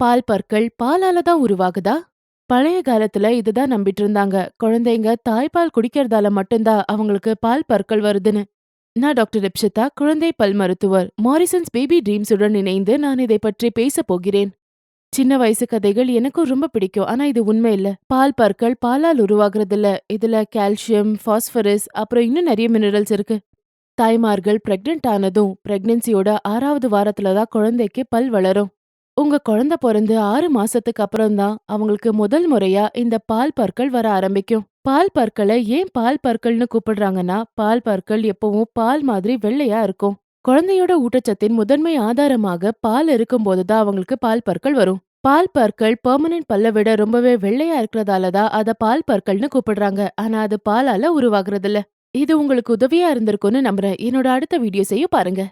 பால் பற்கள் பாலால தான் உருவாகுதா? பழைய காலத்துல இதுதான் நம்பிட்டு இருந்தாங்க. குழந்தைங்க தாய்ப்பால் குடிக்கிறதால மட்டும்தான் அவங்களுக்கு பால் பற்கள் வருதுன்னு. நான் டாக்டர் ரிப்ஷிதா குழந்தை பல் மருத்துவர். மாரிசன்ஸ் பேபி ட்ரீம்ஸுடன் இணைந்து நான் இதை பற்றி பேசப் போகிறேன். சின்ன வயசு கதைகள் எனக்கும் ரொம்ப பிடிக்கும். ஆனா இது உண்மை இல்ல. பால் பற்கள் பாலால் உருவாகிறது இல்ல இதுல கால்சியம் பாஸ்பரஸ் அப்புறம் இன்னும் நிறைய மினரல்ஸ் இருக்கு. தாய்மார்கள் பிரெக்னென்ட் ஆனதும் பிரெக்னன்சியோட ஆறாவது வாரத்துல தான் குழந்தைக்கு பல் வளரும். உங்க குழந்தை பிறந்து ஆறு மாசத்துக்கு அப்புறம் தான் அவங்களுக்கு முதல் முறையா இந்த பால் பற்கள் வர ஆரம்பிக்கும். பால் பற்களை ஏன் பால் பற்கள்னு கூப்பிடுறாங்கன்னா பால் பற்கள் எப்பவும் பால் மாதிரி வெள்ளையா இருக்கும். குழந்தையோட ஊட்டச்சத்தின் முதன்மை ஆதாரமாக பால் இருக்கும்போது தான் அவங்களுக்கு பால் பற்கள் வரும். பால் பற்கள் பெர்மனன்ட் பல்ல விட ரொம்பவே வெள்ளையா இருக்கிறதால தான் அத பால் பற்கள்னு கூப்பிடுறாங்க. ஆனா அது பாலால உருவாகுறது இல்ல இது உங்களுக்கு உதவியா இருந்திருக்கும்னு நம்புறேன். என்னோட அடுத்த வீடியோஸையும் பாருங்க.